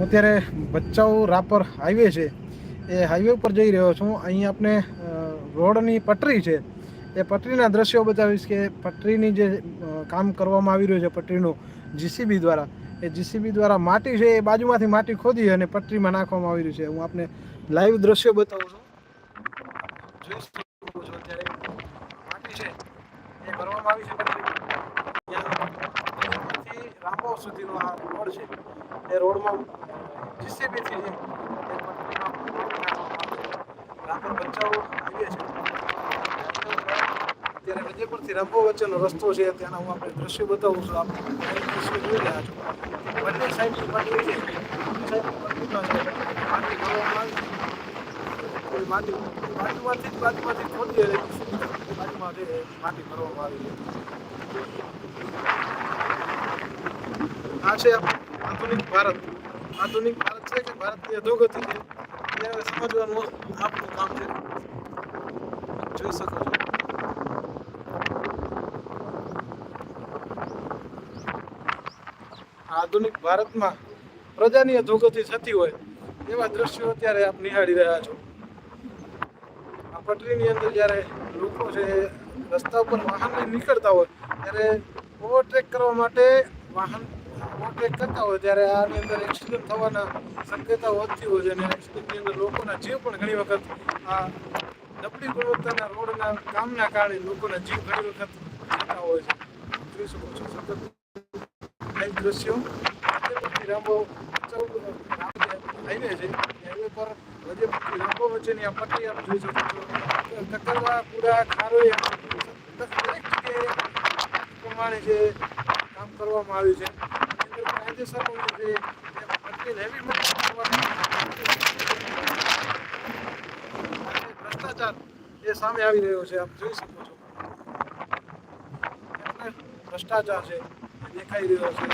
હું અત્યારે ભચાઉ રાપર હાઈવે છે. એ હાઈવે ઉપર જઈ રહ્યો છું. અહીં આપણે રોડની પટરી છે. એ પટરીના દ્રશ્યો બતાવીશ કે પટરીની જે કામ કરવામાં આવી રહ્યું છે પટરીનું જીસીબી દ્વારા. એ જીસીબી દ્વારા માટી છે, એ બાજુમાંથી માટી ખોદી અને પટરીમાં નાખવામાં આવી રહ્યું છે. હું આપને લાઈવ દ્રશ્યો બતાવું છું. અત્યારે માટી છે. એ ભરવામાં આવી રોડ છે. એ રોડમાં જીસીબીથી એ પટરીમાં માટી નાખવામાં છે વચ્ચેનો રસ્તો છે, ત્યાંના હું આપણે દ્રશ્યો બતાવું છું. આપણે દ્રશ્યો જોઈ રહ્યા છો. બંને સાઈડની પટરી છે. માટી બાજુમાંથી બાજુમાંથી ખોદી બાજુમાં માટી ભરવામાં આવી છે. આ છે આધુનિક ભારત. આધુનિક ભારત છે કે ભારતની અધોગતિ છે એ સમજવાનું આપણું કામ છે. જોઈ શકો છો. આધુનિક ભારતમાં પ્રજાની અધોગતિ થતી હોય, એવા દ્રશ્યો અત્યારે આપ નિહાળી રહ્યા છો. આ પટરીની અંદર જ્યારે લોકો છે રસ્તા ઉપર વાહન નીકળતા હોય, ત્યારે ઓવરટેક કરવા માટે વાહન ઓવરટેક કરતા હોય ત્યારે આની અંદર એક્સિડન્ટ થવાના શક્યતા વધતી હોય છે અને એક્સિડન્ટની અંદર લોકોના જીવ પણ ઘણી વખત આ નબળી ગુણવત્તાના રોડના કામના કારણે લોકોના જીવ ઘણી વખત જતા હોય છે. જોઈ શકો છો સતત લાઈવ દ્રશ્યો. ચૌદ હાઈવે છે. હાઈવે પર રાજ્યપુરથી રાંબો વચ્ચેની આ પટ્ટી આપ જોઈ શકો છો. કકરવા, પુરા ખારોઈ દરેક જગ્યાએ પ્રમાણે જે કામ કરવામાં આવ્યું છે. ભ્રષ્ટાચાર એ સામે આવી રહ્યો છે. આપ જોઈ શકો છો. ભ્રષ્ટાચાર છે દેખાઈ રહ્યો છે.